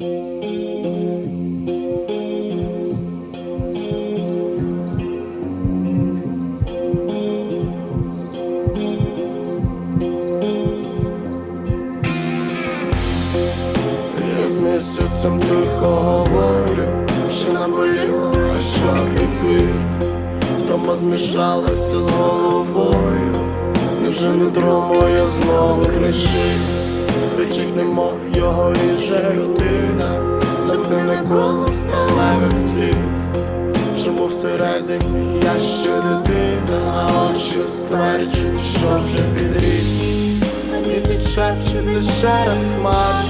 Місяцем тихо говорю, що наболіло, що кипить Втома змішалася з головою, і вже нутро моє знову кричить Кричить, немов його ріже рутина. Замкнене коло сталевих сліз. Чому всередині я ще дитина, а очі стверджують, що вже підріс. Місяць шепче не ще раз хмар.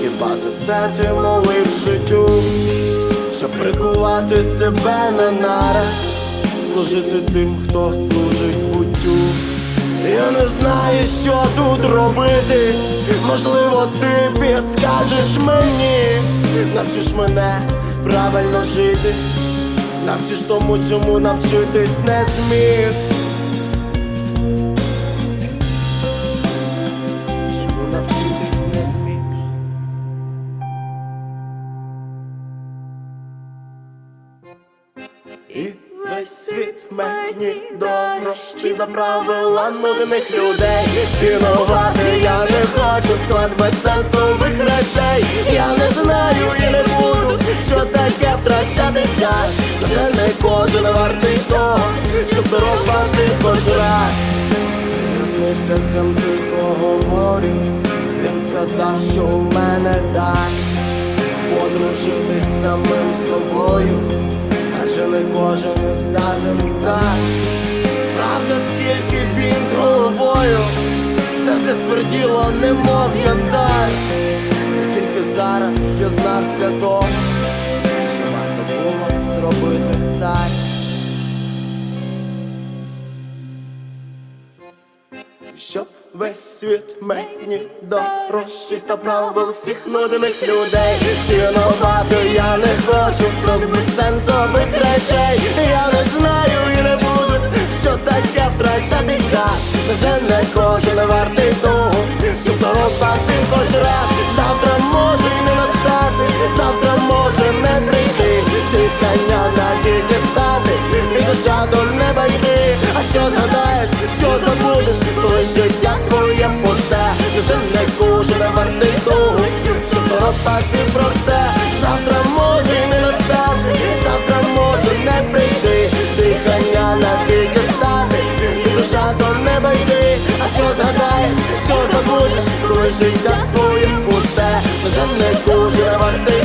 Хіба за це ти молив життю, щоб прикувати себе на наре, служити тим, хто служить. Я не знаю, що тут робити. Можливо, ти підскажеш мені, навчиш мене правильно жити, навчиш тому, чому навчитись не зміг. Чому навчитись не зміг. Весь світ мені дорожчий за правила нудних людей. Цінувати я не хочу склад безсенсових речей. Я не знаю і не буду, що таке втрачати час. Вже не кожен вартий того, щоб дорогати хоч раз з місяцем тихо говорю Він сказав, що у мене дар. Подружитись самим собою Адже не кожен здатен так Правда, скільки він з головою Серце стверділо, немов янтар Тільки зараз дізнався того Щоб весь світ мені дорожчий став правил всіх нудних людей. Цінувати я не хочу строк безсенсових речей. Я не знаю і не буду, що таке втрачати час. Вже не кожен вартий того, щоб дорогати щоб дорогати просте. Завтра може не настати, завтра може не прийти. Дихання на навіки стати, і душа до неба йти А що згадаєш, що забудеш, коли життя твоє пусте? Вже не дуже вартий